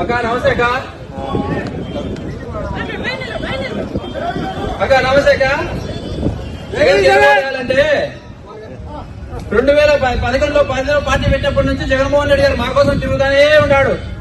అక్క నమస్తే అక్క. అక్క నమస్తే అక్క. జగన్ రెండు వేల పదకొండులో పదిలో పార్టీ పెట్టినప్పటి నుంచి జగన్మోహన్ రెడ్డి గారు మా కోసం తిరుగుతానే ఉన్నాడు.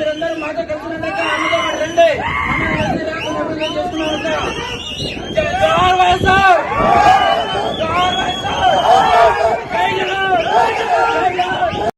మీరందరూ మాతో కలిసినట్టు అన్నతో రండి.